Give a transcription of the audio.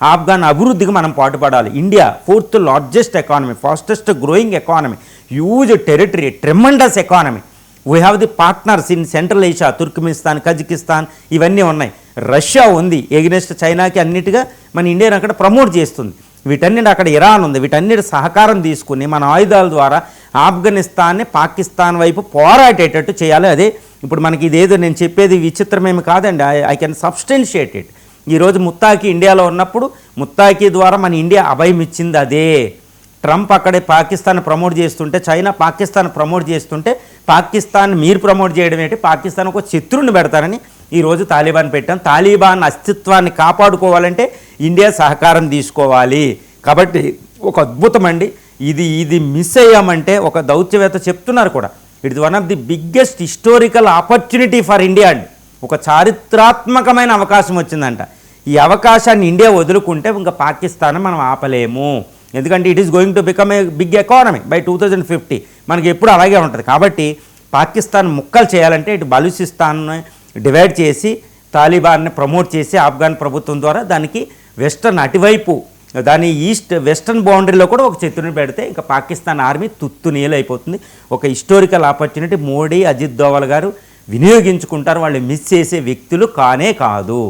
ఆఫ్ఘన్ అభివృద్ధికి మనం పాటుపడాలి. India fourth largest economy fastest growing economy huge territory tremendous economy. We have the partners in Central Asia Turkmenistan Kazakhstan ఇవన్నీ ఉన్నాయి. Russia ఉంది against చైనాకి అన్నిటిగా మన ఇండియాని అక్కడ ప్రమోట్ చేస్తుంది. వీటన్నిటి అక్కడ ఇరాన్ ఉంది వీటన్నిటి సహకారం తీసుకుని మన ఆయుధాల ద్వారా ఆఫ్ఘనిస్తాన్ని పాకిస్తాన్ వైపు పోరాటేటట్టు చేయాలి. అదే ఇప్పుడు మనకి ఇదేదో నేను చెప్పేది విచిత్రమేమి కాదండి ఐ కెన్ సబ్స్టెన్షియేట్ ఇట్ ఈరోజు ముత్తాకి ఇండియాలో ఉన్నప్పుడు ముత్తాకి ద్వారా మన ఇండియా అభయం ఇచ్చింది అదే. ట్రంప్ అక్కడే పాకిస్తాన్ ప్రమోట్ చేస్తుంటే చైనా పాకిస్తాన్ ప్రమోట్ చేస్తుంటే పాకిస్తాన్ మీరు ప్రమోట్ చేయడం ఏంటి? పాకిస్తాన్ ఒక శత్రువుని పెడతారని ఈరోజు తాలిబాన్ పెట్టాం. తాలిబాన్ అస్తిత్వాన్ని కాపాడుకోవాలంటే ఇండియా సహకారం తీసుకోవాలి. కాబట్టి ఒక అద్భుతం అండి. ఇది ఇది మిస్ అయ్యామంటే ఒక దౌత్యవేత్త చెప్తున్నారు కూడా. It's one of the biggest historical opportunity for India అండి. ఒక చారిత్రాత్మకమైన అవకాశం వచ్చిందంట. ఈ అవకాశాన్ని ఇండియా వదులుకుంటే ఇంకా పాకిస్తాన్ మనం ఆపలేము. ఎందుకంటే it is going to become a big economy by two thousand fifty మనకి ఎప్పుడు అలాగే ఉంటుంది. కాబట్టి పాకిస్తాన్ ముక్కలు చేయాలంటే ఇటు బలూచిస్తాన్ని డివైడ్ చేసి తాలిబాన్ని ప్రమోట్ చేసి ఆఫ్ఘన్ ప్రభుత్వం ద్వారా దానికి వెస్టర్న్ అటువైపు దాని ఈస్ట్ వెస్టర్న్ బౌండరీలో కూడా ఒక శత్రుని పెడితే ఇంకా పాకిస్తాన్ ఆర్మీ తుత్తు నీలైపోతుంది. ఒక హిస్టోరికల్ ఆపర్చునిటీ మోడీ అజిత్ దోవల్ గారు వినియోగించుకుంటారు వాళ్ళు మిస్ చేసే వ్యక్తులు కానే కాదు.